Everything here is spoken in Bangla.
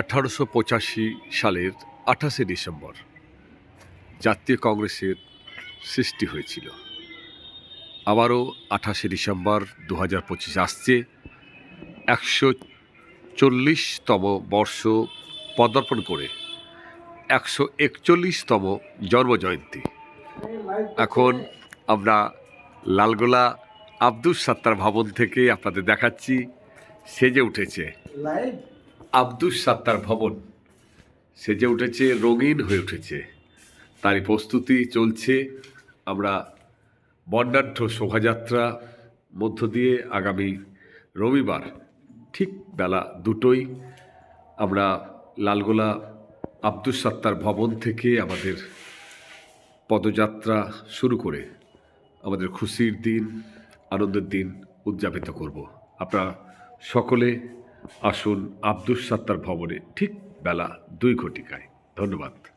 আঠারোশো পঁচাশি সালের আঠাশে ডিসেম্বর জাতীয় কংগ্রেসের সৃষ্টি হয়েছিল। আবারও আঠাশে ডিসেম্বর দু হাজার পঁচিশ আসছে। একশো চল্লিশতম বর্ষ পদার্পণ করে একশো একচল্লিশতম জন্মজয়ন্তী। এখন আমরা লালগোলা আব্দুস সাত্তার ভবন থেকে আপনাদের দেখাচ্ছি। সেজে উঠেছে। লাইভ আব্দুস সাত্তার ভবন। সেজে উঠেছে, রঙিন হয়ে উঠেছে। তারই প্রস্তুতি চলছে। আমরা বর্ণাঢ্য শোভাযাত্রা মধ্য দিয়ে আগামী রবিবার, ঠিক বেলা দুটোই আমরা লালগোলা আব্দুস সাত্তার ভবন থেকে আমাদের পদযাত্রা শুরু করে আমাদের খুশির দিন, আনন্দের দিন উদযাপিত করব। আপনারা সকলে আসুন আব্দুস সাত্তার ভবনে ঠিক বেলা দুই ঘটিকায়। ধন্যবাদ।